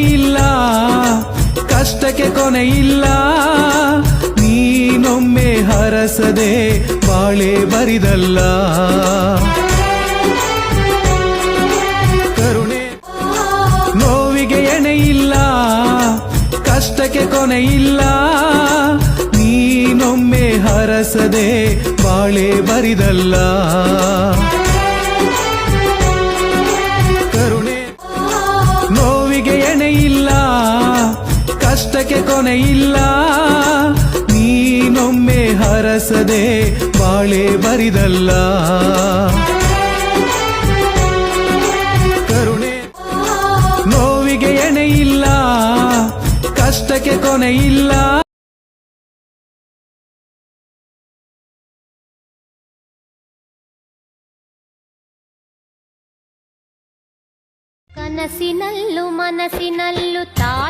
ಇಲ್ಲ, ಕಷ್ಟಕ್ಕೆ ಇಲ್ಲ. ನೀನೊಮ್ಮೆ ಹರಸದೆ ಬಾಳೆ ಬರಿದಲ್ಲ. ಕರುಣೆ, ನೋವಿಗೆ ಎಣೆ ಇಲ್ಲ, ಕಷ್ಟಕ್ಕೆ ಇಲ್ಲ. ನೀನೊಮ್ಮೆ ಹರಸದೆ ಬಾಳೆ ಬರಿದಲ್ಲ. ಕಷ್ಟಕ್ಕೆ ಕೊನೆ ಇಲ್ಲ. ನೀನೊಮ್ಮೆ ಹರಸದೆ ಬಾಳೆ ಬರಿದಲ್ಲ. ಕರುಣೆ ನೋವಿಗೆ ಎಣೆ ಇಲ್ಲ. ಕಷ್ಟಕ್ಕೆ ಕೊನೆ ಇಲ್ಲ. ಕನಸಿನಲ್ಲೂ ಮನಸ್ಸಿನಲ್ಲೂ ನೀ